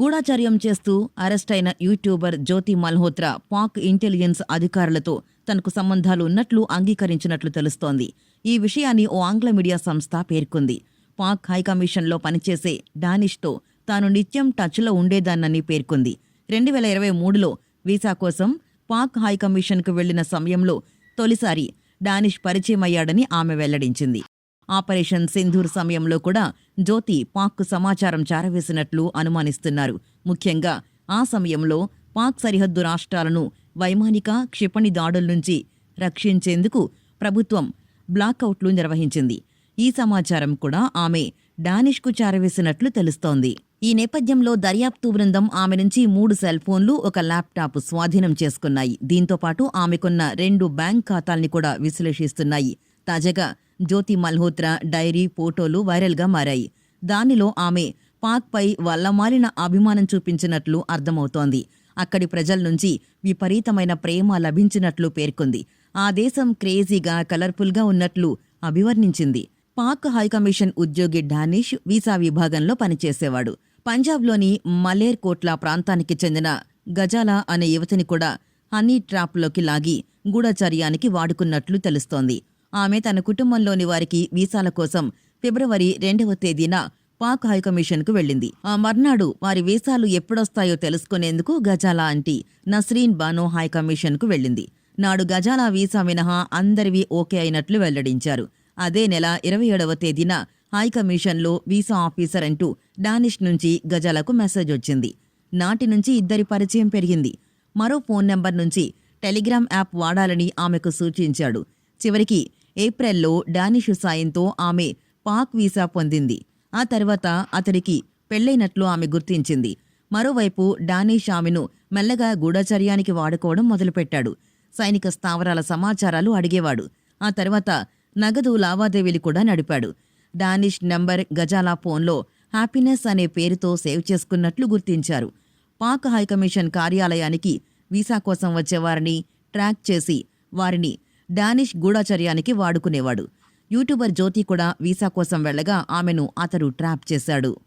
గూఢాచర్యం చేస్తూ అరెస్టైన YouTuber Jyoti Malhotra Pak intelligence అధికారులతో తనకు సంబంధాలు ఉన్నట్లు అంగీకరించినట్లు తెలుస్తోంది. ఈ విషయాన్ని ఓ ఆంగ్ల మీడియా సంస్థ పేర్కొంది. పాక్ హైకమిషన్లో పనిచేసే డానిష్తో తాను నిత్యం టచ్లో ఉండేదాన్నని పేర్కొంది. రెండు వేల ఇరవై మూడులో వీసా కోసం పాక్ హైకమిషన్కు వెళ్ళిన సమయంలో తొలిసారి డానిష్ పరిచయమయ్యాడని ఆమె వెల్లడించింది. ఆపరేషన్ సింధూర్ సమయంలో కూడా జ్యోతి పాక్కు సమాచారం చారవేసినట్లు అనుమానిస్తున్నారు. ముఖ్యంగా ఆ సమయంలో పాక్ సరిహద్దు రాష్ట్రాలను వైమానిక క్షిపణి దాడుల నుంచి రక్షించేందుకు ప్రభుత్వం బ్లాకౌట్లు నిర్వహించింది. ఈ సమాచారం కూడా ఆమె డానిష్కు చేరవేసినట్లు తెలుస్తోంది. ఈ నేపథ్యంలో దర్యాప్తు బృందం ఆమె నుంచి మూడు సెల్ ఫోన్లు ఒక ల్యాప్టాప్ స్వాధీనం చేసుకున్నాయి. దీంతో పాటు ఆమెకున్న రెండు బ్యాంక్ ఖాతాల్ని కూడా విశ్లేషిస్తున్నాయి. తాజాగా జ్యోతి మల్హోత్రా డైరీ ఫోటోలు వైరల్గా మారాయి. దానిలో ఆమె పాక్పై వల్లమాలిన అభిమానం చూపించినట్లు అర్థమవుతోంది. అక్కడి ప్రజల నుంచి విపరీతమైన ప్రేమ లభించినట్లు పేర్కొంది. ఆ దేశం క్రేజీగా కలర్ఫుల్గా ఉన్నట్లు అభివర్ణించింది. పాక్ హైకమిషన్ ఉద్యోగి డానిష్ వీసా విభాగంలో పనిచేసేవాడు. పంజాబ్లోని మలేర్కోట్లా ప్రాంతానికి చెందిన గజాలా అనే యువతిని కూడా హనీ ట్రాప్లోకి లాగి గూఢచర్యానికి వాడుకున్నట్లు తెలుస్తోంది. ఆమె తన కుటుంబంలోని వారికి వీసాల కోసం ఫిబ్రవరి రెండవ తేదీన పాక్ హైకమిషన్కు వెళ్ళింది. ఆ మర్నాడు వారి వీసాలు ఎప్పుడొస్తాయో తెలుసుకునేందుకు గజాలా అంటీ నస్రీన్ బానో హైకమిషన్కు వెళ్ళింది. నాడు గజాలా వీసా మినహా అందరివి ఓకే అయినట్లు వెల్లడించారు. అదే నెల ఇరవై ఏడవ తేదీన హైకమిషన్లో వీసా ఆఫీసర్ అంటూ డానిష్ నుంచి గజాలకు మెసేజ్ వచ్చింది. నాటి నుంచి ఇద్దరి పరిచయం పెరిగింది. మరో ఫోన్ నెంబర్ నుంచి టెలిగ్రామ్ యాప్ వాడాలని ఆమెకు సూచించాడు. చివరికి ఏప్రిల్లో డానిష్ సాయంతో ఆమె పాక్ వీసా పొందింది. ఆ తర్వాత అతడికి పెళ్ళైనట్లు ఆమె గుర్తించింది. మరోవైపు డానిష్ ఆమెను మెల్లగా గూఢచర్యానికి వాడుకోవడం మొదలుపెట్టాడు. సైనిక స్థావరాల సమాచారాలు అడిగేవాడు. ఆ తర్వాత నగదు లావాదేవీలు కూడా నడిపాడు. డానిష్ నంబర్ గజాలా ఫోన్లో హ్యాపీనెస్ అనే పేరుతో సేవ్ చేసుకున్నట్లు గుర్తించారు. పాక్ హైకమిషన్ కార్యాలయానికి వీసా కోసం వచ్చేవారిని ట్రాక్ చేసి వారిని డానిష్ గూఢచర్యానికి వాడుకునేవాడు. యూట్యూబర్ జ్యోతి కూడా వీసా కోసం వెళ్ళగా ఆమెను అతడు ట్రాప్ చేశాడు.